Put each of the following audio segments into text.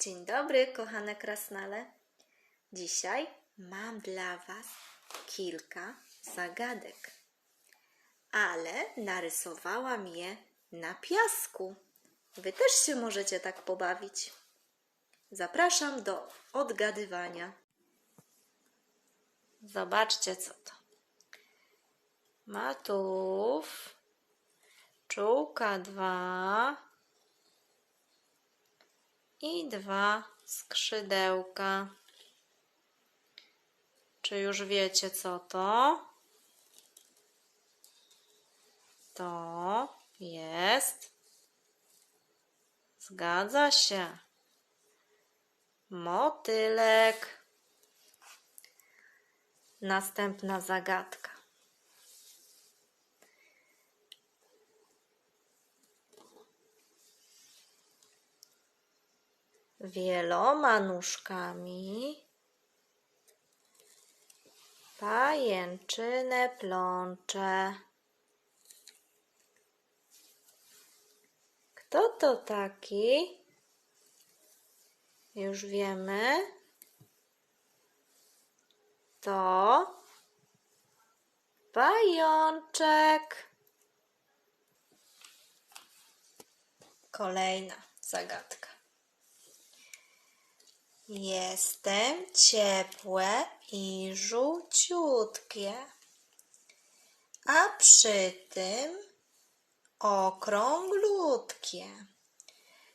Dzień dobry, kochane krasnale. Dzisiaj mam dla Was kilka zagadek, ale narysowałam je na piasku. Wy też się możecie tak pobawić. Zapraszam do odgadywania. Zobaczcie, co to. Matów, czułka dwa i dwa skrzydełka. Czy już wiecie, co to? To jest. Zgadza się. Motylek. Następna zagadka. Wieloma nóżkami pajęczynę plącze. Kto to taki? Już wiemy. To pajączek. Kolejna zagadka. Jestem ciepłe i żółciutkie, a przy tym okrąglutkie.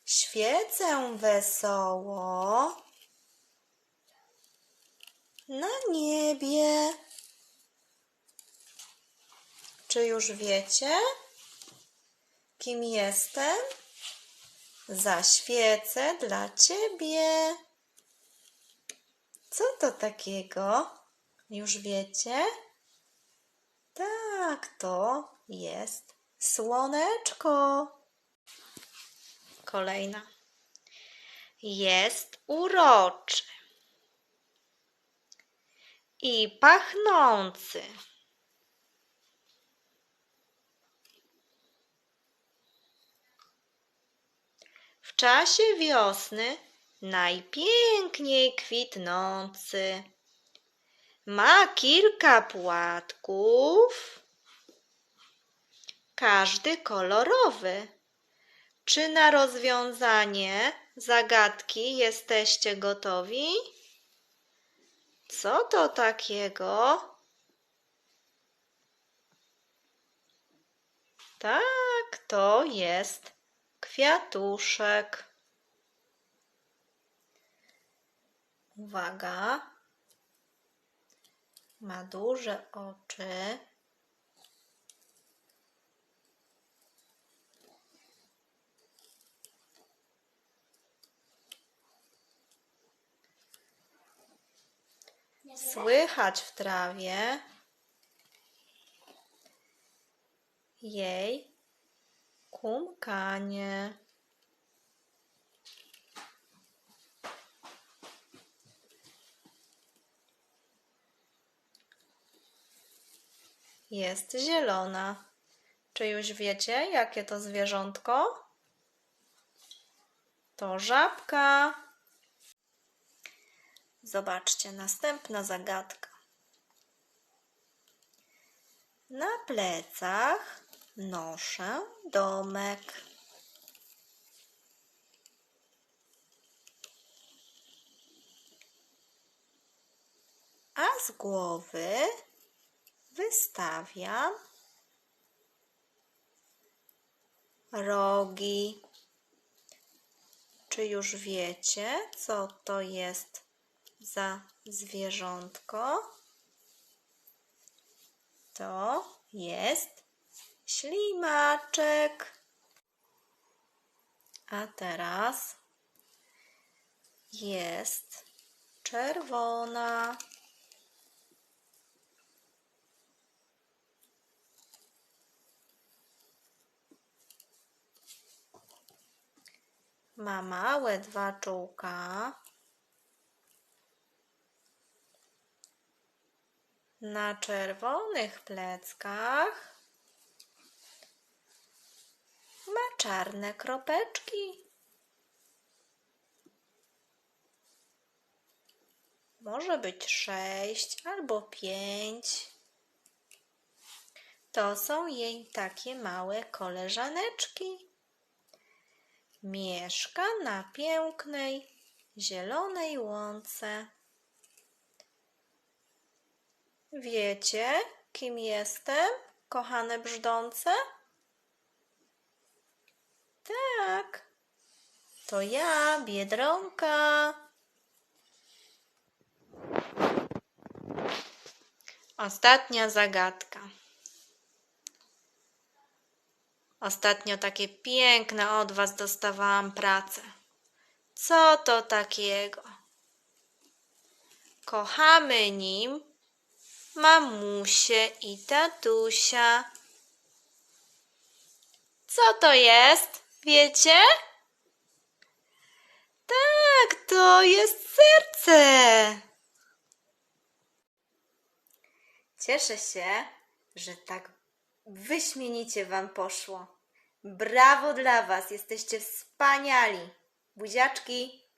Świecę wesoło na niebie. Czy już wiecie, kim jestem? Zaświecę dla ciebie. Co to takiego? Już wiecie? Tak, to jest słoneczko. Kolejna. Jest uroczy i pachnący. W czasie wiosny najpiękniej kwitnący. Ma kilka płatków, każdy kolorowy. Czy na rozwiązanie zagadki jesteście gotowi? Co to takiego? Tak, to jest kwiatuszek. Uwaga. Ma duże oczy. Słychać w trawie jej kumkanie. Jest zielona. Czy już wiecie, jakie to zwierzątko? To żabka. Zobaczcie, następna zagadka. Na plecach noszę domek. A z głowy wystawiam rogi. Czy już wiecie, co to jest za zwierzątko? To jest ślimaczek. A teraz jest czerwona. Ma małe dwa czułka. Na czerwonych pleckach ma czarne kropeczki. może być sześć albo pięć. To są jej takie małe koleżaneczki. Mieszka na pięknej, zielonej łące. Wiecie, kim jestem, kochane brzdące? Tak, to ja, Biedronka. Ostatnia zagadka. Ostatnio takie piękne od Was dostawałam pracę. Co to takiego? Kochamy nim mamusię i tatusia. Co to jest? Wiecie? Tak, to jest serce. Cieszę się, że tak wyśmienicie Wam poszło. Brawo dla Was, jesteście wspaniali. Buziaczki.